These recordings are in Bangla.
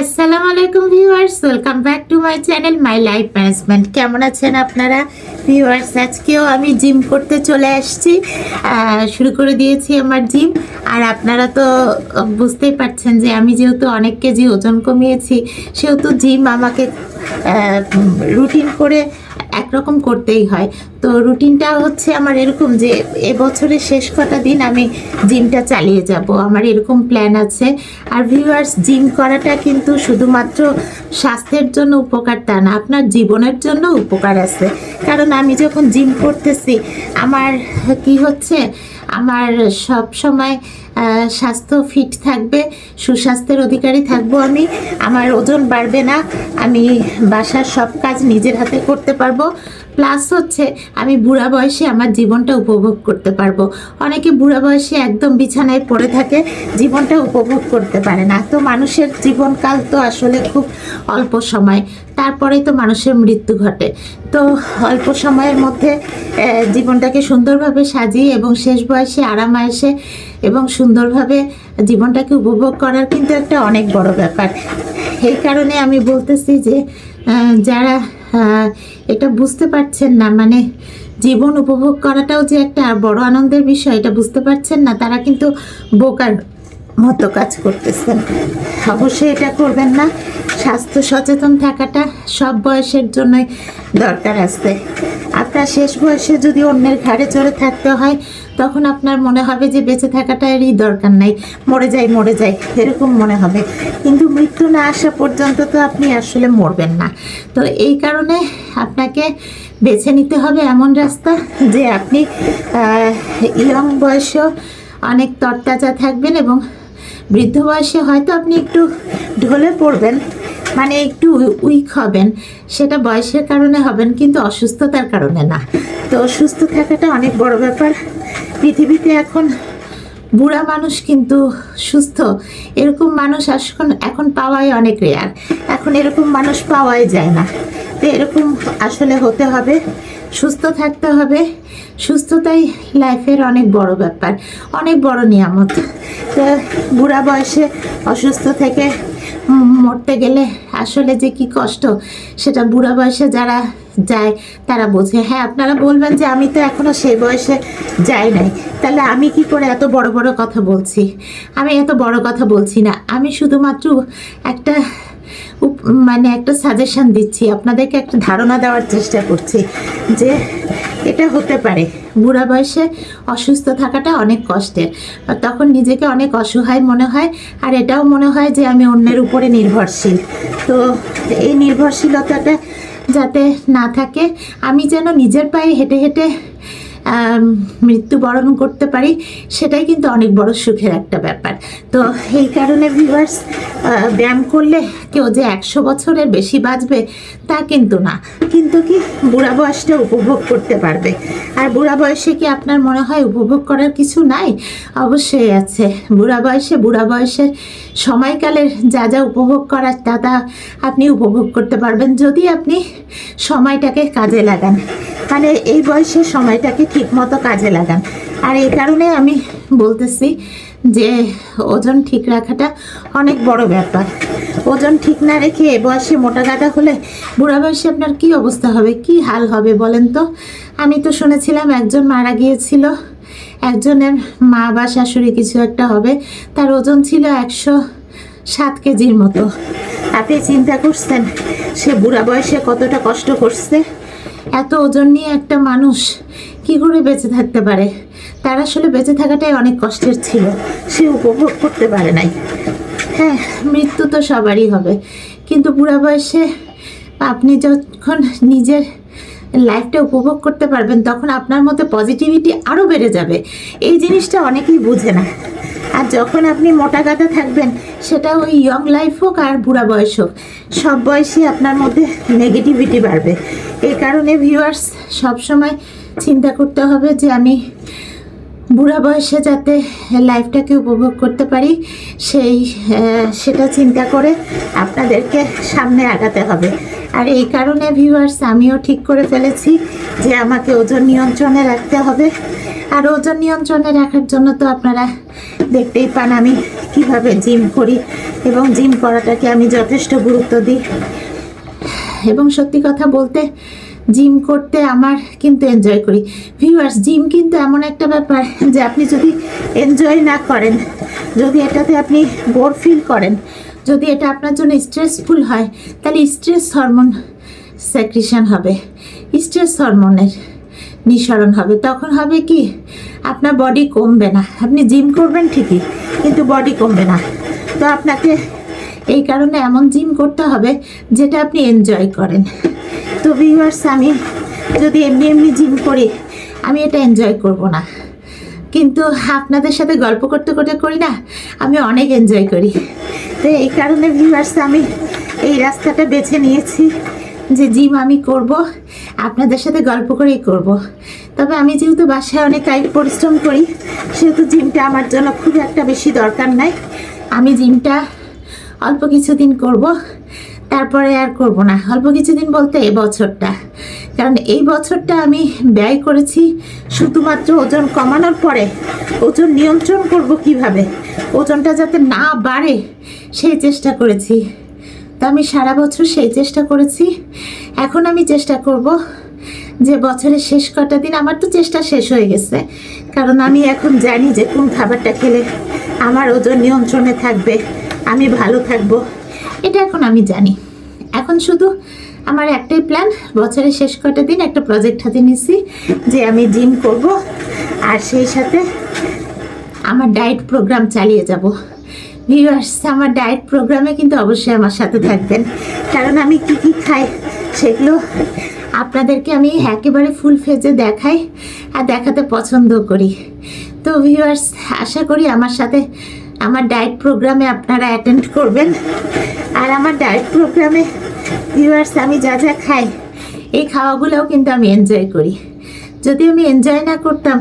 আসসালামু আলাইকুম viewers, welcome back to my channel my life management. কেমন আছেন আপনারা? ভিউয়ার্স, আজকেও আমি জিম করতে চলে আসছি। শুরু করে দিয়েছি আমার জিম। আর আপনারা তো বুঝতেই পারছেন যে আমি যেহেতু অনেক কেজি ওজন কমিয়েছি, সেহেতু জিম আমাকে রুটিন করে একরকম করতেই হয়। তো রুটিনটা হচ্ছে আমার এরকম যে এবছরের শেষ কটা দিন আমি জিমটা চালিয়ে যাব। আমার এরকম প্ল্যান আছে। আর ভিউয়ার্স জিম করাটা কিন্তু শুধুমাত্র স্বাস্থ্যের জন্য উপকার তা না, আপনার জীবনের জন্য উপকার আছে। কারণ আমি যখন জিম করতেছি, আমার কি হচ্ছে, আমার সব সময় স্বাস্থ্য ফিট থাকবে, সুস্বাস্থ্যের অধিকারী থাকব আমি। আমার ওজন বাড়বে না, আমি বাসার সব কাজ নিজের হাতে করতে পারব। প্লাস হচ্ছে, আমি বুড়া বয়সে আমার জীবনটা উপভোগ করতে পারব। অনেকে বুড়া বয়সে একদম বিছানায় পড়ে থাকে, জীবনটা উপভোগ করতে পারে না। তো মানুষের জীবনকাল তো আসলে খুব অল্প সময়, তারপরেই তো মানুষের মৃত্যু ঘটে। তো অল্প সময়ের মধ্যে জীবনটাকে সুন্দরভাবে সাজিয়ে এবং শেষ বয়সে আরাম আয়েসে এবং সুন্দরভাবে জীবনটাকে উপভোগ করার কিন্তু একটা অনেক বড় ব্যাপার। এই কারণে আমি বলতেছি যে যারা এটা বুঝতে পারছেন না মানে জীবন উপভোগ করাটাও যে একটা বড় আনন্দের বিষয়, এটা বুঝতে পারছেন না, তারা কিন্তু বোকার মতো কাজ করতেছেন। অবশ্যই এটা করবেন না, স্বাস্থ্য সচেতন থাকাটা সব বয়সের জন্যই দরকার আছে। আপনার শেষ বয়সে যদি অন্যের ঘাড়ে চড়ে থাকতে হয় তখন আপনার মনে হবে যে বেঁচে থাকাটারই দরকার নাই। মরে যাই মরে যাই, এরকম মনে হবে। কিন্তু মৃত্যু না আসা পর্যন্ত তো আপনি আসলে মরবেন না। তো এই কারণে আপনাকে বেছে নিতে হবে এমন রাস্তা যে আপনি ইয়ং বয়সেও অনেক তরতাজা থাকবেন এবং বৃদ্ধ বয়সে হয়তো আপনি একটু ঢলে পড়বেন মানে একটু উইক হবেন। সেটা বয়সের কারণে হবেন, কিন্তু অসুস্থতার কারণে না। তো সুস্থ থাকাটা অনেক বড় ব্যাপার। পৃথিবীতে এখন বুড়া মানুষ কিন্তু সুস্থ। এরকম মানুষ এখন এখন পাওয়াই অনেক রেয়ার এখন এরকম মানুষ পাওয়াই যায় না। তো এরকম আসলে হতে হবে, সুস্থ থাকতে হবে। সুস্থতাই লাইফের অনেক বড় ব্যাপার, অনেক বড় নিয়ামত। তো বুড়া বয়সে অসুস্থ থেকে মরতে গেলে আসলে যে কি কষ্ট, সেটা বুড়া বয়সে যারা যায়, তারা বোঝে হ্যাঁ আপনারা বলবেন যে আমি তো এখনও সেই বয়সে যাই নাই। তাহলে আমি কি করে এত বড় বড় কথা বলছি? আমি এত বড় কথা বলছি না। আমি শুধুমাত্র একটা মানে একটা সাজেশন দিচ্ছি, আপনাদেরকে একটা ধারণা দেওয়ার চেষ্টা করছি যে এটা হতে পারে। বুড়া বয়সে অসুস্থ থাকাটা অনেক কষ্টের, আর তখন নিজেকে অনেক অসহায় মনে হয়, আর এটাও মনে হয় যে আমি অন্যের উপরে নির্ভরশীল। তো এই নির্ভরশীলতাটা যাতে না থাকে আমি যেন নিজের পায়ে হেঁটে হেঁটে মৃত্যুবরণ করতে পারি, সেটাই কিন্তু অনেক বড় সুখের একটা ব্যাপার। তো এই কারণে ভিউয়ার্স ব্যায়াম করলে কেউ যে একশো বছরের বেশি বাঁচবে, তা কিন্তু না। কিন্তু কি বুড়া বয়সটা উপভোগ করতে পারবে। আর বুড়া বয়সে কি আপনার মনে হয় উপভোগ করার কিছু নাই? অবশ্যই আছে। বুড়া বয়সে বুড়া বয়সের সময়কালের যা যা উপভোগ করার, তা তা আপনি উপভোগ করতে পারবেন। যদি আপনি সময়টাকে কাজে লাগান মানে এই বয়সে সময়টাকে ঠিক মতো কাজে লাগান। আর এই কারণে আমি বলতেছি যে ওজন ঠিক রাখাটা অনেক বড় ব্যাপার। ওজন ঠিক না রেখে এ বয়সে মোটা গাদা হলে বুড়া বয়সে আপনার কি অবস্থা হবে, কি হাল হবে বলেন তো? আমি তো শুনেছিলাম একজন মারা গিয়েছিল, একজনের মা বা শাশুড়ি কিছু একটা হবে, তার ওজন ছিল একশো সাত কেজির মতো। আপনি চিন্তা করছেন, সে বুড়া বয়সে কতটা কষ্ট করছে? এত ওজন নিয়ে একটা মানুষ কি করে বেঁচে থাকতে পারে? তার আসলে বেঁচে থাকাটাই অনেক কষ্টের ছিল। সে উপভোগ করতে পারে নাই। হ্যাঁ মৃত্যু তো সবারই হবে। কিন্তু বুড়া বয়সে আপনি যখন নিজের লাইফটা উপভোগ করতে পারবেন, তখন আপনার মধ্যে পজিটিভিটি আরও বেড়ে যাবে। এই জিনিসটা অনেকেই বুঝে না। আর যখন আপনি মোটা গাদা থাকবেন, সেটা ওই ইয়ং লাইফ হোক আর বুড়া বয়স হোক, সব বয়সে আপনার মধ্যে নেগেটিভিটি বাড়বে। এই কারণে ভিউয়ার্স সবসময় চিন্তা করতে হবে যে আমি বুড়া বয়সে যাতে লাইফটাকে উপভোগ করতে পারি, সেই সেটা চিন্তা করে আপনাদেরকে সামনে আগাতে হবে। আর এই কারণে ভিউয়ার্স আমিও ঠিক করে ফেলেছি যে আমাকে ওজন নিয়ন্ত্রণে রাখতে হবে। আর ওজন নিয়ন্ত্রণে রাখার জন্য তো আপনারা দেখতেই পান আমি কীভাবে জিম করি এবং জিম করাটাকে আমি যথেষ্ট গুরুত্ব দিই। এবং সত্যি কথা বলতে জিম করতে আমার কিন্তু এনজয় করি। ভিউয়ার্স জিম কিন্তু এমন একটা ব্যাপার যে আপনি যদি এনজয় না করেন, যদি এটাতে আপনি বোর ফিল করেন, যদি এটা আপনার জন্য স্ট্রেসফুল হয়, তাহলে স্ট্রেস হরমোন সেক্রিশন হবে। স্ট্রেস হরমোনের নিঃসরণ হবে। তখন হবে কি, আপনার বডি কমবে না। আপনি জিম করবেন ঠিকই, কিন্তু বডি কমবে না। তো আপনাকে এই কারণে এমন জিম করতে হবে যেটা আপনি এনজয় করেন। তো ভিউয়ার্স আমি যদি এমনি এমনি জিম করি, আমি এটা এনজয় করব না। কিন্তু আপনাদের সাথে গল্প করতে করতে করি না, আমি অনেক এনজয় করি। তো এই কারণে ভিউয়ার্স আমি এই রাস্তাটা বেছে নিয়েছি যে জিম আমি করব, আপনাদের সাথে গল্প করেই করব। তবে আমি যেহেতু বাসায় অনেক পরিশ্রম করি, সেহেতু জিমটা আমার জন্য খুব একটা বেশি দরকার নাই। আমি জিমটা অল্প কিছুদিন করব তারপরে আর করব না। অল্প কিছুদিন বলতে এই বছরটা। কারণ এই বছরটা আমি ব্যয় করেছি শুধুমাত্র ওজন কমানোর পরে ওজন নিয়ন্ত্রণ করব কীভাবে, ওজনটা যাতে না বাড়ে সেই চেষ্টা করেছি। তো আমি সারা বছর সেই চেষ্টা করেছি। এখন আমি চেষ্টা করব যে বছরের শেষ কটা দিন আমার তো চেষ্টা শেষ হয়ে গেছে। কারণ আমি এখন জানি যে কোন খাবারটা খেলে আমার ওজন নিয়ন্ত্রণে থাকবে, আমি ভালো থাকব। এটা এখন আমি জানি। এখন শুধু আমার একটাই প্ল্যান বছরের শেষ কটা দিন একটা প্রজেক্ট হাতে নিছি, যে আমি জিম করব, আর সেই সাথে আমার ডায়েট প্রোগ্রাম চালিয়ে যাব। ভিউয়ার্স আমার ডায়েট প্রোগ্রামে কিন্তু অবশ্যই আমার সাথে থাকবেন। কারণ আমি কী কী খাই সেগুলো আপনাদেরকে আমি একেবারে ফুল ফেজে দেখাই আর দেখাতে পছন্দ করি। তো ভিউয়ার্স আশা করি আমার সাথে আমার ডায়েট প্রোগ্রামে আপনারা অ্যাটেন্ড করবেন। আর আমার ডায়েট প্রোগ্রামে ভিউয়ার্স আমি যা যা খাই, এই খাওয়াগুলোও কিন্তু আমি এনজয় করি। যদি আমি এনজয় না করতাম,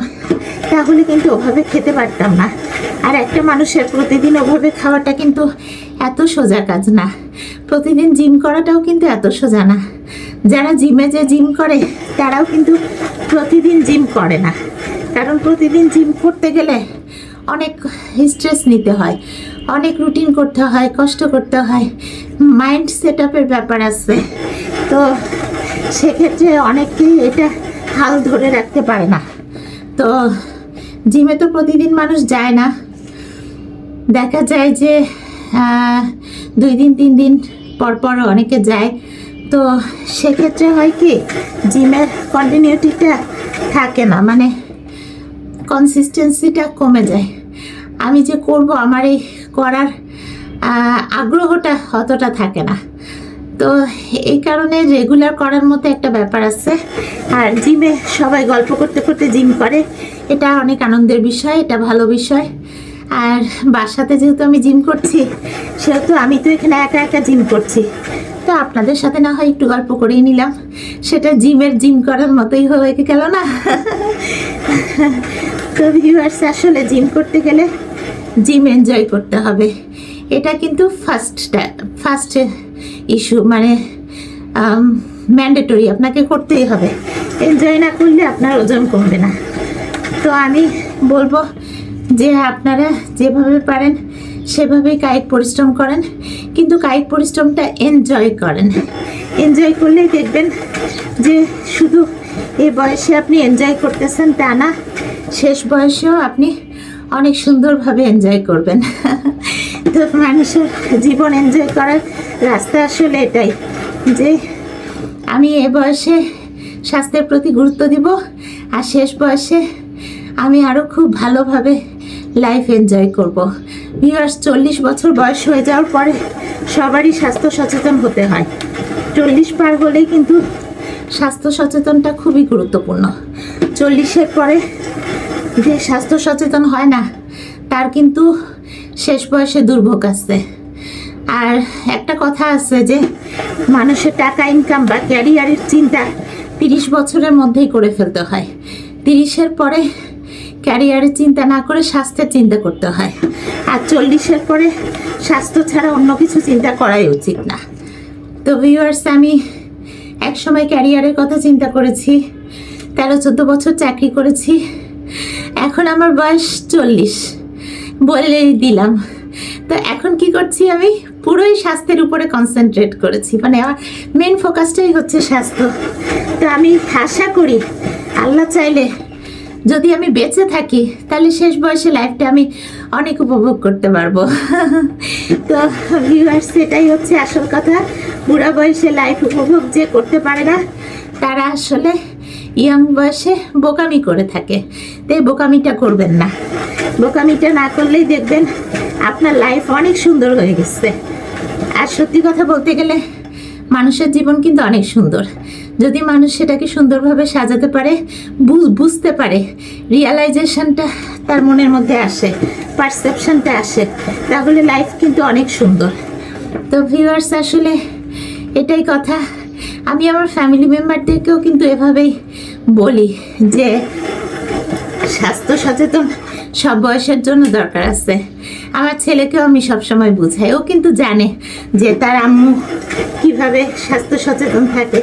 তাহলে কিন্তু ওভাবে খেতে পারতাম না। আর একটা মানুষের প্রতিদিন ওভাবে খাওয়াটা কিন্তু এত সোজা কাজ না। প্রতিদিন জিম করাটাও কিন্তু এত সোজা না। যারা জিমে যে জিম করে, তারাও কিন্তু প্রতিদিন জিম করে না। কারণ প্রতিদিন জিম করতে গেলে অনেক স্ট্রেস নিতে হয়। অনেক রুটিন করতে হয়, কষ্ট করতে হয় মাইন্ড সেট আপের ব্যাপার আছে। তো সেক্ষেত্রে অনেকেই এটা হাল ধরে রাখতে পারে না। তো জিমে তো প্রতিদিন মানুষ যায় না। দেখা যায় যে দুই দিন, তিন দিন পর পর অনেকে যায়। তো সেক্ষেত্রে হয় কি জিমের কন্টিনিউটিটা থাকে না মানে কনসিস্টেন্সিটা কমে যায়। আমি যে করব, আমার এই করার আগ্রহটা অতটা থাকে না। তো এই কারণে রেগুলার করার মতো একটা ব্যাপার আছে। আর জিমে সবাই গল্প করতে করতে জিম করে, এটা অনেক আনন্দের বিষয়, এটা ভালো বিষয়। আর বাসাতে যেহেতু আমি জিম করছি, সেহেতু আমি তো এখানে একা একা জিম করছি। তো আপনাদের সাথে না হয় একটু গল্প করেই নিলাম। সেটা জিমের জিম করার মতোই হয়ে গেল না? তো ভিউয়ার্স আসলে জিম করতে গেলে জিম এনজয় করতে হবে। এটা কিন্তু ফার্স্টটা ফার্স্ট ইস্যু মানে ম্যান্ডেটরি আপনাকে করতেই হবে। এনজয় না করলে আপনার ওজন কমবে না। তো আমি বলব যে, আপনারা যেভাবে পারেন, সেভাবেই কায়িক পরিশ্রম করেন। কিন্তু কায়িক পরিশ্রমটা এনজয় করেন। এনজয় করলেই দেখবেন যে, শুধু এই বয়সে আপনি এনজয় করতেছেন তা না, শেষ বয়সেও আপনি অনেক সুন্দরভাবে এনজয় করবেন। তো মানুষের জীবন এনজয় করার রাস্তা আসলে এটাই যে আমি এ বয়সে স্বাস্থ্যের প্রতি গুরুত্ব দিব আর শেষ বয়সে আমি আরও খুব ভালোভাবে লাইফ এনজয় করব। ভিউয়ার্স চল্লিশ বছর বয়স হয়ে যাওয়ার পরে সবারই স্বাস্থ্য সচেতন হতে হয়। চল্লিশ পার হলেই কিন্তু স্বাস্থ্য সচেতনটা খুবই গুরুত্বপূর্ণ। চল্লিশের পরে যে স্বাস্থ্য সচেতন হয় না, তার কিন্তু শেষ বয়সে দুর্ভোগ আছে। আর একটা কথা আছে যে, মানুষের টাকা ইনকাম বা ক্যারিয়ারের চিন্তা তিরিশ বছরের মধ্যেই করে ফেলতে হয়। তিরিশের পরে ক্যারিয়ারের চিন্তা না করে স্বাস্থ্যের চিন্তা করতে হয়। আর চল্লিশের পরে স্বাস্থ্য ছাড়া অন্য কিছু চিন্তা করাই উচিত না। তো ভিউয়ার্স আমি একসময় ক্যারিয়ারের কথা চিন্তা করেছি, তেরো চোদ্দ বছর চাকরি করেছি এখন আমার বয়স চল্লিশ। বলেই দিলাম। তো এখন কি করছি আমি? পুরোই স্বাস্থ্যের উপরে কনসেন্ট্রেট করেছি। মানে আমার মেন ফোকাসটাই হচ্ছে স্বাস্থ্য। তো আমি আশা করি, আল্লাহ চাইলে যদি আমি বেঁচে থাকি, তাহলে শেষ বয়সে লাইফটা আমি অনেক উপভোগ করতে পারব। তো ভিউয়ার্স সেটাই হচ্ছে আসল কথা। বুড়া বয়সে লাইফ উপভোগ যে করতে পারে না, তারা আসলে ইয়াং বয়সে বোকামি করে থাকে। তো এই বোকামিটা করবেন না। বোকামিটা না করলেই দেখবেন আপনার লাইফ অনেক সুন্দর হয়ে গেছে। আর সত্যি কথা বলতে গেলে মানুষের জীবন কিন্তু অনেক সুন্দর। যদি মানুষ সেটাকে সুন্দরভাবে সাজাতে পারে বুঝতে পারে রিয়ালাইজেশনটা তার মনের মধ্যে আসে পারসেপশনটা আসে, তাহলে লাইফ কিন্তু অনেক সুন্দর। তো ভিউয়ার্স আসলে এটাই কথা। আমি আমার ফ্যামিলি মেম্বারদেরকেও কিন্তু এভাবেই বলি যে, স্বাস্থ্য সচেতন সব বয়সের জন্য দরকার আছে। আমার ছেলেকেও আমি সবসময় বুঝাই। ও কিন্তু জানে যে তার আম্মু কীভাবে স্বাস্থ্য সচেতন থাকে।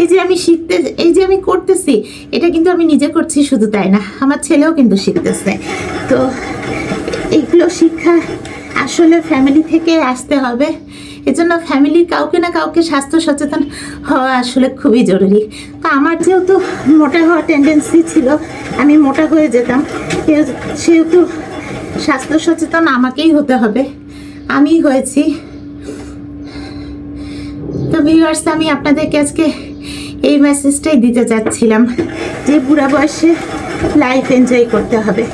এই যে আমি শিখতে, এই যে আমি করতেছি, এটা কিন্তু আমি নিজে করছি শুধু তাই না, আমার ছেলেও কিন্তু শিখতেছে। তো এইগুলো শিক্ষা আসলে ফ্যামিলি থেকে আসতে হবে। এজন্য ফ্যামিলির কাউকে না কাউকে স্বাস্থ্য সচেতন হওয়া আসলে খুবই জরুরি। তো আমার যেহেতু মোটা হওয়ার টেন্ডেন্সি ছিল, আমি মোটা হয়ে যেতাম সেহেতু স্বাস্থ্য সচেতন আমাকেই হতে হবে। আমি হয়েছি। তো ভিউয়ার্স আমি আপনাদেরকে আজকে এই মেসেজটাই দিতে চাচ্ছিলাম যে বুড়া বয়সে লাইফ এনজয় করতে হবে।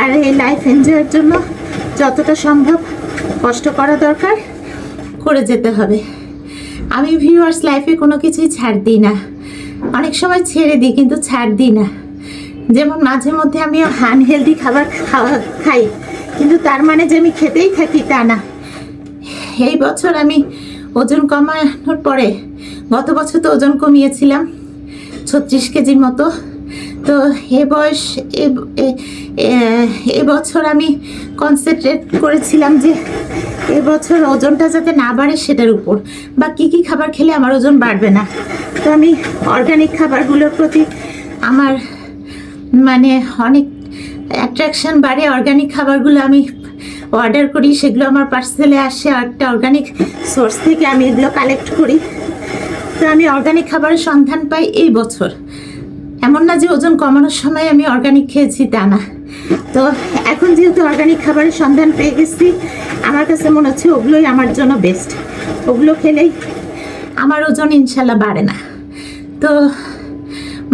আর এই লাইফ এনজয়ের জন্য যতটা সম্ভব কষ্ট করা দরকার। করে যেতে হবে। আমি ভিউয়ার্স লাইফে কোনো কিছুই ছাড় দিই না। অনেক সময় ছেড়ে দিই, কিন্তু ছাড় দিই না। যেমন মাঝে মধ্যে আমি আনহেলদি খাবার খাওয়া খাই, কিন্তু তার মানে যে আমি খেতেই থাকি তা না। এই বছর আমি ওজন কমানোর পরে, গত বছর তো ওজন কমিয়েছিলাম, ছত্রিশ কেজির মতো। তো এ বয়স এবছর আমি কনসেন্ট্রেট করেছিলাম যে এবছর ওজনটা যাতে না বাড়ে সেটার উপর। বা কি কি খাবার খেলে আমার ওজন বাড়বে না। তো আমি অর্গানিক খাবারগুলোর প্রতি আমার মানে অনেক অ্যাট্রাকশন বাড়ে। অর্গানিক খাবারগুলো আমি অর্ডার করি, সেগুলো আমার পার্সেলে আসে একটা অর্গানিক সোর্স থেকে আমি এগুলো কালেক্ট করি। তো আমি অর্গানিক খাবারের সন্ধান পাই এই বছর। এমন না যে ওজন কমানোর সময় আমি অর্গানিক খেয়েছি তা না। তো এখন যেহেতু অর্গানিক খাবারের সন্ধান পেয়ে গেছি, আমার কাছে মনে হচ্ছে ওগুলোই আমার জন্য বেস্ট ওগুলো খেলেই আমার ওজন ইনশাল্লাহ বাড়ে না। তো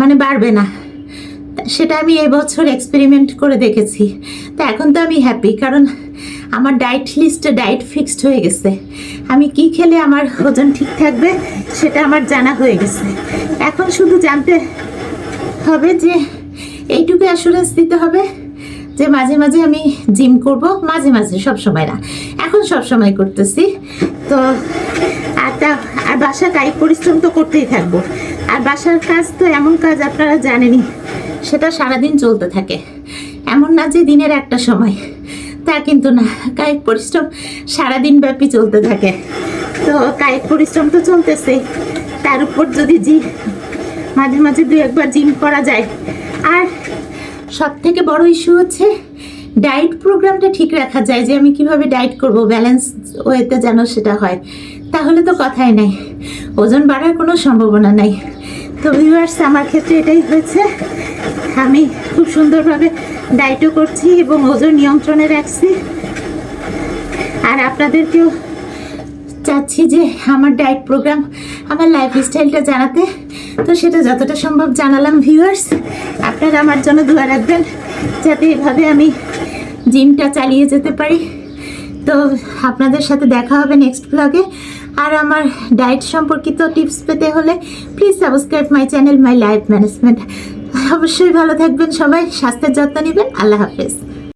মানে বাড়বে না। সেটা আমি এবছর এক্সপেরিমেন্ট করে দেখেছি। তো এখন তো আমি হ্যাপি কারণ আমার ডায়েট লিস্টে ডায়েট ফিক্সড হয়ে গেছে। আমি কি খেলে আমার ওজন ঠিক থাকবে, সেটা আমার জানা হয়ে গেছে। এখন শুধু জানতে হবে যে এইটুকু অ্যাসুরেন্স দিতে হবে যে মাঝে মাঝে আমি জিম করব, মাঝে মাঝে, সব সময় না। এখন সব সময় করতেছি। তো আর তা, আর বাসার কায়িক পরিশ্রম তো করতেই থাকব। আর বাসার কাজ তো এমন কাজ আপনারা জানেনই, সেটা সারাদিন চলতে থাকে। এমন না যে দিনের একটা সময়। তা কিন্তু না, কায়িক পরিশ্রম সারাদিন ব্যাপী চলতে থাকে। তো কায়িক পরিশ্রম তো চলতেছেই তার উপর যদি জি মাঝে মাঝে দু একবার জিম করা যায়। আর সব থেকে বড় ইস্যু হচ্ছে ডায়েট প্রোগ্রামটা ঠিক রাখা যায় যে আমি কীভাবে ডায়েট করব ব্যালেন্স ওয়েতে যেন সেটা হয়। তাহলে তো কথাই নাই। ওজন বাড়ার কোনো সম্ভাবনা নাই। তো ভিউয়ার্স আমার ক্ষেত্রে এটাই হয়েছে। আমি খুব সুন্দরভাবে ডায়েটও করছি এবং ওজন নিয়ন্ত্রণে রাখছি। আর আপনাদেরকেও চাচ্ছি যে আমার ডায়েট প্রোগ্রাম আমার লাইফ স্টাইলটা জানাতে তো সেটা যতটা সম্ভব জানালাম ভিউয়ার্স আপনারা আমার জন্য দোয়া রাখবেন, যাতে এভাবে আমি জিমটা চালিয়ে যেতে পারি। তো আপনাদের সাথে দেখা হবে নেক্সট ব্লগে আর আমার ডায়েট সম্পর্কিত টিপস পেতে হলে please subscribe my channel my life management অবশ্যই ভালো থাকবেন সবাই, স্বাস্থ্যের যত্ন নেবেন, আল্লাহ হাফেজ।